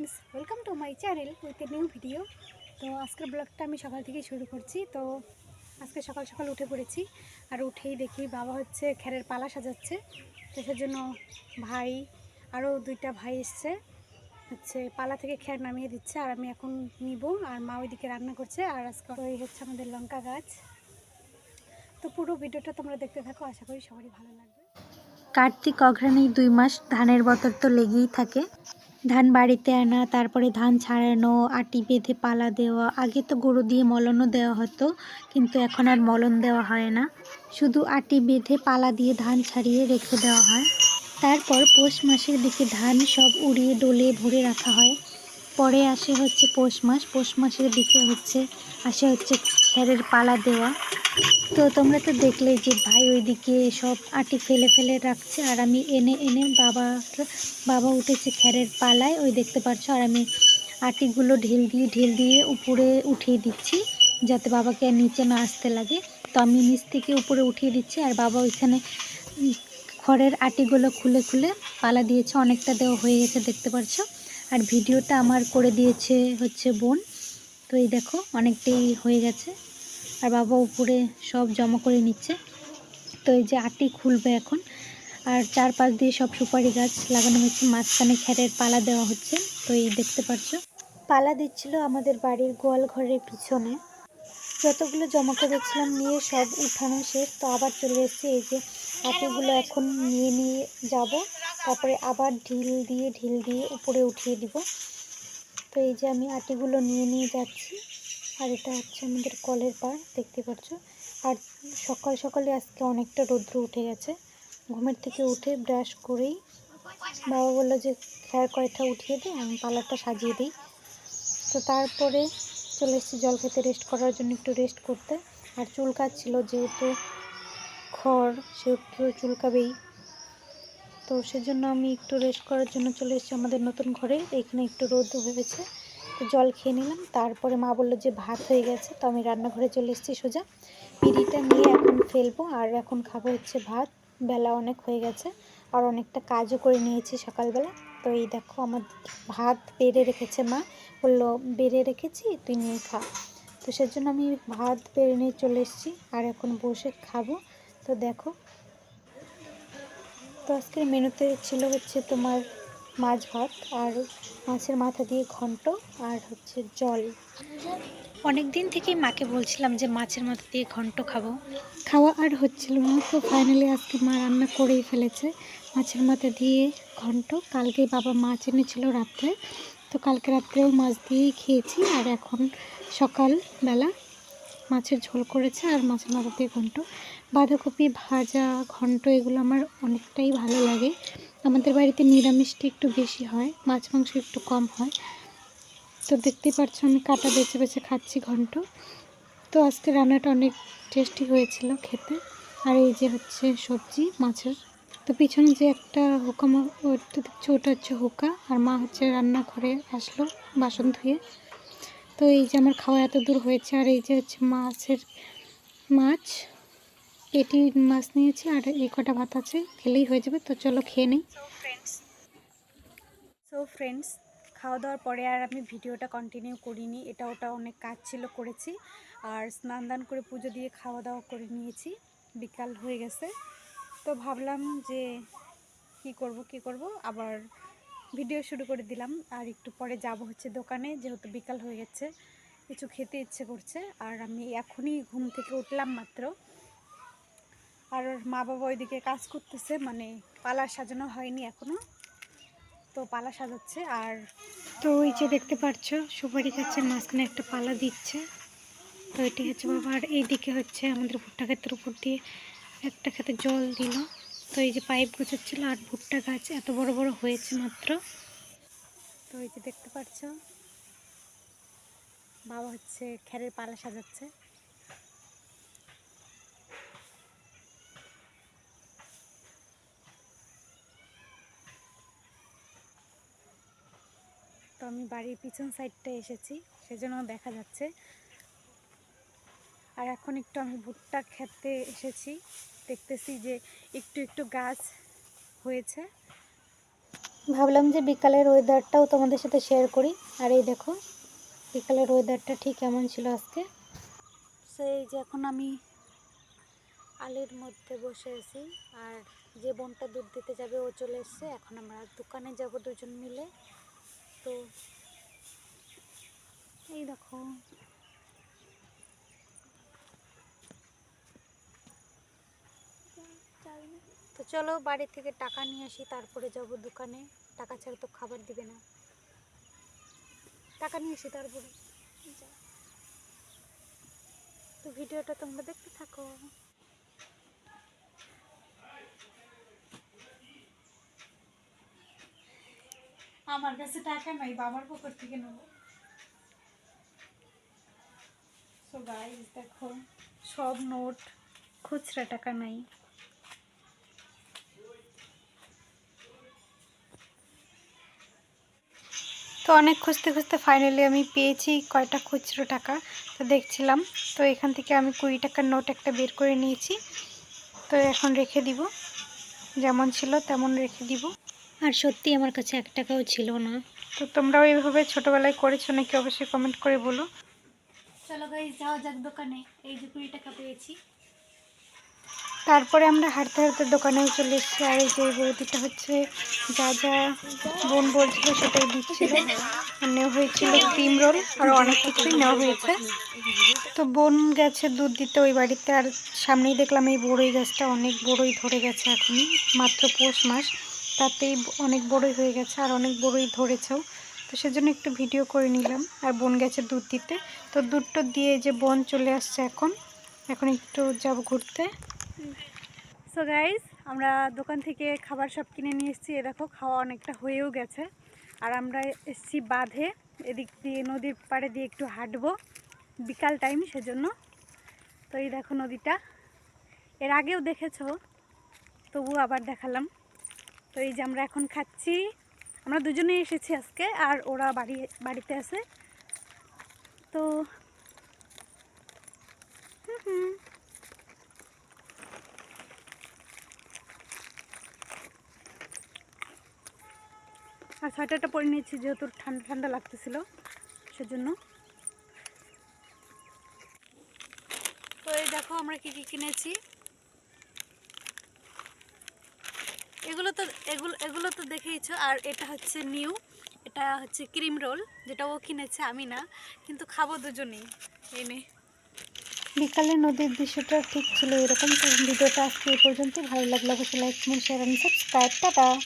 Friends welcome to my channel with a new video তো আজকের ব্লগটা আমি সকাল থেকেই শুরু করছি। তো আজকে সকাল সকাল উঠে পড়েছি আর উঠেই দেখি বাবা হচ্ছে খেরের পালা সাজাচ্ছে। তো সেজন্য ভাই আরও দুইটা ভাই এসছে। হচ্ছে পালা থেকে খের নামিয়ে দিচ্ছে আর আমি এখন নিব আর মা ওইদিকে রান্না করছে আর আজকে ওই হচ্ছে আমাদের লঙ্কা গাছ। তো পুরো ভিডিওটা তোমরা দেখতে থাকো, আশা করি সবারই ভালো লাগবে। কার্তিক অঘ্রাণেই দুই মাস ধানের বতর তো লেগেই থাকে। ধান বাড়িতে আনা, তারপরে ধান ছাড়ানো, আটি বেঁধে পালা দেওয়া, আগে তো গরু দিয়ে মলনও দেওয়া হতো, কিন্তু এখন আর মলন দেওয়া হয় না। শুধু আটি বেঁধে পালা দিয়ে ধান ছাড়িয়ে রেখে দেওয়া হয়। তারপর পৌষ মাসের দিকে ধান সব উড়িয়ে ডলে ভরে রাখা হয়। পরে আসে হচ্ছে পৌষ মাস, পৌষ মাসের দিকে হচ্ছে, আসে হচ্ছে খেরের পালা দেওয়া। তো তোমরা তো দেখলে যে ভাই ওইদিকে সব আটি ফেলে ফেলে রাখছে, আর আমি এনে এনে বাবা বাবা উঠেছে খেরের পালায়, ওই দেখতে পাচ্ছ আর আমি আটিগুলো ঢিল দিয়ে ঢিল দিয়ে উপরে উঠিয়ে দিচ্ছি, যাতে বাবাকে আর নিচে না আসতে লাগে। তো আমি নিচ থেকে উপরে উঠিয়ে দিচ্ছি, আর বাবা ওইখানে খড়ের আটিগুলো খুলে খুলে পালা দিয়েছে, অনেকটা দেওয়া হয়ে গেছে দেখতে পাচ্ছ আর ভিডিওটা আমার করে দিয়েছে হচ্ছে বোন, তো এই দেখো, অনেকটাই হয়ে গেছে। আর বাবা উপরে সব জমা করে নিচ্ছে। তো এই যে আটি খুলবে এখন। আর চার চারপাশ দিয়ে সব সুপারি গাছ লাগানো হচ্ছে। মাঝখানে খেরের পালা দেওয়া হচ্ছে। তো এই দেখতে পাচ্ছ পালা দিচ্ছিল আমাদের বাড়ির গোয়াল ঘরের পিছনে। যতগুলো জমা করেছিলাম নিয়ে সব উঠানো শেষ। তো আবার চলে এসেছি। এই যে আটিগুলো এখন নিয়ে নিয়ে যাব। তারপরে আবার ঢিল দিয়ে ঢিল দিয়ে উপরে উঠিয়ে দিব। তো এই যে আমি আটিগুলো নিয়ে নিয়ে যাচ্ছি। আর এটা হচ্ছে আমাদের কলের পাড়, দেখতে পাচ্ছ আর সকাল সকালে আজকে অনেকটা রৌদ্র উঠে গেছে। ঘুমের থেকে উঠে ব্রাশ করেই বাবা বলল যে খেয়ার কয়টা উঠিয়ে দিই আমি পালাটা সাজিয়ে দিই। তো তারপরে চলে এসেছি জল খেতে রেস্ট করার জন্য একটু রেস্ট করতে। আর চুল কাটছিল যেহেতু খড় সেহেতু চুলকাবেই। তো সেজন্য আমি একটু রেস্ট করার জন্য চলে এসেছি আমাদের নতুন ঘরে। এখানে একটু রোদ হয়েছে তো জল খেয়ে নিলাম। তারপরে মা বলল যে ভাত হয়ে গেছে, তো আমি রান্নাঘরে চলে এসেছি সোজা। পিড়িটা নিয়ে এখন ফেলব, আর এখন খাব হচ্ছে ভাত। বেলা অনেক হয়ে গেছে, আর অনেকটা কাজও করে নিয়েছি সকালবেলা। তো এই দেখো আমার ভাত বেড়ে রেখেছে মা। বলল, বেড়ে রেখেছি, তুই নিয়ে খা। তো সেজন্য আমি ভাত বেড়ে নিয়ে চলে এসেছি, আর এখন বসে খাব। তো দেখো, তো আজকের মেনুতে ছিল হচ্ছে তোমার মাছ ভাত আর মাছের মাথা দিয়ে ঘন্ট আর হচ্ছে জল। অনেক দিন থেকেই মাকে বলছিলাম যে মাছের মাথা দিয়ে ঘন্ট খাব। খাওয়া আর হচ্ছিল না তো ফাইনালি আজকে মা রান্না করেই ফেলেছে। মাছের মাথা দিয়ে ঘন্ট। কালকে বাবা মাছ এনেছিল রাত্রে। তো কালকে রাত্রেও মাছ দিয়েই খেয়েছি আর এখন সকালবেলা মাছের ঝোল করেছে আর মাছের মাথা দিয়ে ঘন্ট। বাঁধাকপি, ভাজা, ঘন্ট এগুলো আমার অনেকটাই ভালো লাগে। আমাদের বাড়িতে নিরামিষটা একটু বেশি হয়, মাছ মাংস একটু কম হয়। তো দেখতেই পাচ্ছ আমি কাটা বেছে বেছে খাচ্ছি ঘন্ট। তো আজকে রান্নাটা অনেক টেস্টি হয়েছিল খেতে। আর এই যে হচ্ছে সবজি, মাছের। তো পিছনে যে একটা হুকা ওটা দেখছ ওটা হচ্ছে হুকা। আর মা হচ্ছে রান্না করে আসলো বাসন ধুয়ে। তো এই যে আমার খাওয়া এত দূর হয়েছে। আর এই যে হচ্ছে মাছের মাছ। পেটি মাছ নিয়েছি আর এই কটা ভাত আছে, খেলেই হয়ে যাবে। তো চলো খেয়ে নিই। সো ফ্রেন্ডস খাওয়া দাওয়ার পরে আর আমি ভিডিওটা কন্টিনিউ করিনি, এটা ওটা অনেক কাজ ছিল করেছি। আর স্নান দান করে পুজো দিয়ে খাওয়া দাওয়া করে নিয়েছি, বিকাল হয়ে গেছে। তো ভাবলাম যে কি করব কি করব? আবার ভিডিও শুরু করে দিলাম, আর একটু পরে যাব হচ্ছে দোকানে, যেহেতু বিকাল হয়ে গেছে, কিছু খেতে ইচ্ছে করছে। আর আমি এখনই ঘুম থেকে উঠলাম মাত্র। আর ওর মা বাবা ওইদিকে কাজ করতেছে মানে পালা সাজানো হয়নি এখনও। তো পালা সাজাচ্ছে, আর তো ওই যে দেখতে পাচ্ছ, সুপারি গাছের মাঝখানে একটা পালা দিচ্ছে। তো এটি হচ্ছে বাবা, আর এইদিকে হচ্ছে আমাদের ভুট্টা ক্ষেতের উপর দিয়ে একটা খেতে জল দিল। তো এই যে পাইপ গুছাচ্ছিল, আর ভুট্টা গাছ এত বড় বড় হয়েছে মাত্র। তো ওই যে দেখতে পাচ্ছ, বাবা হচ্ছে খেরের পালা সাজাচ্ছে। আমি বাড়ির পিছন সাইডটা এসেছি, সেজন্য দেখা যাচ্ছে। আর এখন একটু আমি ভুট্টা খেতে এসেছি, দেখতেছি যে একটু একটু গাছ হয়েছে। ভাবলাম যে বিকালের ওয়েদারটাও তোমাদের সাথে শেয়ার করি। আর এই দেখো, বিকালের ওয়েদারটা ঠিক কেমন ছিল আজকে? সেই যে এখন আমি আলির মধ্যে বসে আছি, আর যে বোনটা দুধ দিতে যাবে, ও চলে এসছে। এখন আমরা দোকানে যাব দুজন মিলে। তো এই দেখো। তো চলো বাড়ি থেকে টাকা নিয়ে আসি, তারপরে যাব দোকানে। টাকা ছাড়া তো খাবার দিবে না। টাকা নিয়ে আসি তারপরে। তো ভিডিওটা তোমরা দেখতে থাকো। আমার কাছে টাকা নাই, বাবার পকেট থেকে নেব। সো দেখো, সব নোট, খুচরা টাকা নাই। তো অনেক খুঁজতে খুঁজতে ফাইনালি আমি পেয়েছি কয়টা খুচরো টাকা, তো দেখছিলাম। তো এখান থেকে আমি কুড়ি টাকার নোট একটা বের করে নিয়েছি। তো এখন রেখে দিব। যেমন ছিল তেমন রেখে দিব। আর সত্যি আমার কাছে এক টাকাও ছিল না। তো তোমরাও এইভাবে ছোটোবেলায় করেছ নাকি অবশ্যই কমেন্ট করে বলো। চলো গাইজ যাওয়া যাক দোকানে। এই যে কুড়ি টাকা পেয়েছি। তারপরে আমরা হাঁটতে হাঁটতে দোকানেও চলে এসেছি। আর এই যে বৌদিটা হচ্ছে যা যা বোন বলছিল সেটাই দিচ্ছিল। আর নেওয়া হয়েছিল ক্রিম রোল আর অনেক কিছুই নেওয়া হয়েছে। তো বোন গেছে দুধ দিতে ওই বাড়িতে। আর সামনেই দেখলাম এই বড়ই গাছটা অনেক বড়ই ধরে গেছে এখনই মাত্র পৌষ মাস। তাতেই অনেক বড়ই হয়ে গেছে আর অনেক বড়ই ধরেছেও। তো সেজন্য একটু ভিডিও করে নিলাম। আর বোন গেছে দুধ দিতে। তো দুধটা দিয়ে যে বোন চলে আসছে এখন এখন একটু যাব ঘুরতে। সো গাইজ আমরা দোকান থেকে খাবার সব কিনে নিয়ে এসেছি। এ দেখো, খাওয়া অনেকটা হয়েও গেছে। আর আমরা এসেছি বাঁধে। এদিক দিয়ে নদীর পাড়ে দিয়ে একটু হাঁটবো। বিকাল টাইম সেজন্য। তো এই দেখো নদীটা। এর আগেও দেখেছ তবু আবার দেখালাম। তো এই যে আমরা এখন খাচ্ছি। আমরা দুজনেই এসেছি আজকে, আর ওরা বাড়ি, বাড়িতে আছে। তো আর সোয়েটারটা পরে নিয়েছি, যেহেতু ঠান্ডা ঠান্ডা লাগতেছিল, সেজন্য। তো এই দেখো আমরা কি কি কিনেছি। এগুলো তো, এগুলো এগুলো তো দেখেইছো আর এটা হচ্ছে নিউ। এটা হচ্ছে ক্রিম রোল, যেটা ও কিনেছে, আমি না। কিন্তু খাব দুজনেই, এনে। বিকালে নদীর দৃশ্যটা ঠিক ছিল এরকম। ভিডিওটা আজকে এই পর্যন্ত ভালো লাগলে অবশ্যই like comment share and subscribe tata!